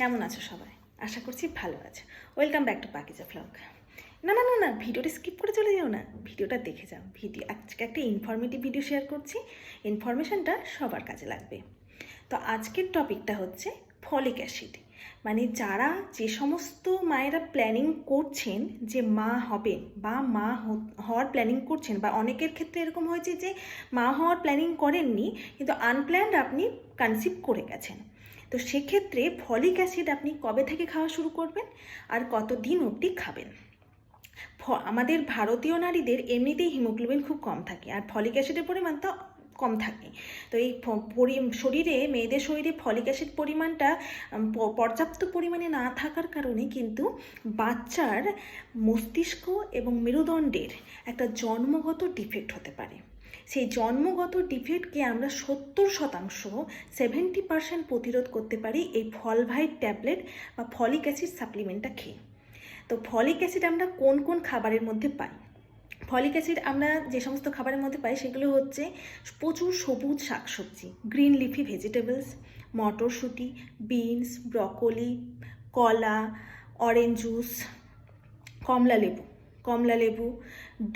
কেমন আছো সবাই? আশা করছি ভালো আছে। Welcome back to Pakiza vlog না না না না, ভিডিওটা স্কিপ করে চলে যাও না। ভিডিওটা দেখে যাও। ভিডিও, আজকে একটা ইনফরমেটিভ ভিডিও শেয়ার করছি। ইনফরমেশনটা সবার কাজে লাগবে। তো আজকের টপিকটা হচ্ছে ফলিক অ্যাসিড মানে যারা যে সমস্ত মায়েরা প্ল্যানিং করছেন যে মা হবেন বা মা হওয়ার প্ল্যানিং করছেন বা অনেকের ক্ষেত্রে এরকম হয়েছে যে মা হওয়ার প্ল্যানিং করেননি, কিন্তু আনপ্ল্যান্ড আপনি কনসিভ করে গেছেন। তো সেক্ষেত্রে ফলিক অ্যাসিড আপনি কবে থেকে খাওয়া শুরু করবেন? আর কতদিন অবধি খাবেন? আমাদের ভারতীয় নারীদের এমনিতেই হিমোগ্লোবিন খুব কম থাকে, আর ফলিক অ্যাসিডের পরিমাণটা কম থাকে। তো এই শরীরে, মেয়েদের শরীরে ফলিক অ্যাসিড পরিমাণটা পর্যাপ্ত পরিমাণে না থাকার কারণে কিন্তু বাচ্চার মস্তিষ্ক এবং মেরুদণ্ডের একটা জন্মগত ডিফেক্ট হতে পারে। সেই জন্মগত ডিফেক্টকে আমরা সত্তর শতাংশ সেভেন্টি পার্সেন্ট প্রতিরোধ করতে পারি এই ফলভাইট ট্যাবলেট বা ফলিক অ্যাসিড সাপ্লিমেন্টটা খেয়ে। তো ফলিক অ্যাসিড আমরা কোন কোন খাবারের মধ্যে পাই? ফলিক অ্যাসিড আমরা যে সমস্ত খাবারের মধ্যে পাই সেগুলো হচ্ছে প্রচুর সবুজ শাকসবজি, গ্রিন লিফি ভেজিটেবলস মটরশুঁটি বিনস ব্রকলি কলা অরেঞ্জ জুস কমলা লেবু। কমলা লেবু,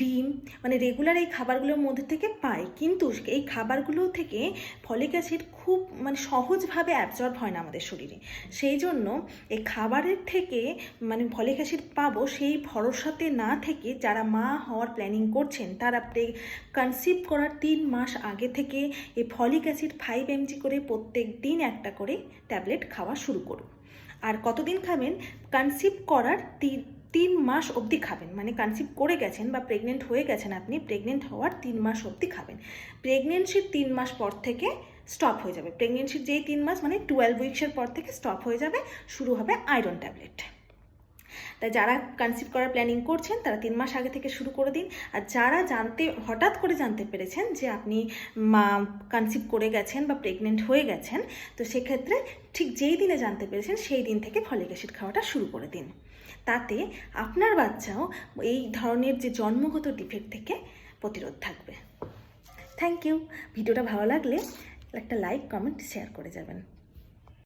ডিম মানে রেগুলার এই খাবারগুলোর মধ্যে থেকে পাই। কিন্তু এই খাবারগুলো থেকে ফলিক অ্যাসিড খুব মানে সহজভাবে অ্যাবজর্ব হয় না আমাদের শরীরে। সেই জন্য এই খাবারের থেকে মানে ফলিক অ্যাসিড পাবো সেই ভরসাতে না থেকে যারা মা হওয়ার প্ল্যানিং করছেন, তারা কনসিভ করার তিন মাস আগে থেকে এই ফলিক অ্যাসিড ফাইভ এমজি করে প্রত্যেক দিন একটা করে ট্যাবলেট খাওয়া শুরু করুন। আর কতদিন খাবেন? কনসিভ করার তিন তিন মাস অবধি খাবেন। মানে কনসিভ করে গেছেন বা প্রেগনেন্ট হয়ে গেছেন আপনি প্রেগনেন্ট হওয়ার তিন মাস অবধি খাবেন। প্রেগনেন্সির তিন মাস পর থেকে স্টপ হয়ে যাবে। প্রেগনেন্সির যেই তিন মাস মানে টুয়েলভ উইক্সের পর থেকে স্টপ হয়ে যাবে। শুরু হবে আয়রন ট্যাবলেট তাই যারা কনসিভ করার প্ল্যানিং করছেন, তারা তিন মাস আগে থেকে শুরু করে দিন। আর যারা জানতে, হঠাৎ করে জানতে পেরেছেন যে আপনি মা কনসিভ করে গেছেন বা প্রেগনেন্ট হয়ে গেছেন, তো সেক্ষেত্রে ঠিক যেই দিনে জানতে পেরেছেন, সেই দিন থেকে ফলিক অ্যাসিড খাওয়াটা শুরু করে দিন। তাতে আপনার বাচ্চাও এই ধরনের যে জন্মগত ডিফেক্ট থেকে প্রতিরোধ থাকবে। থ্যাংক ইউ ভিডিওটা ভালো লাগলে একটা লাইক কমেন্ট শেয়ার করে যাবেন।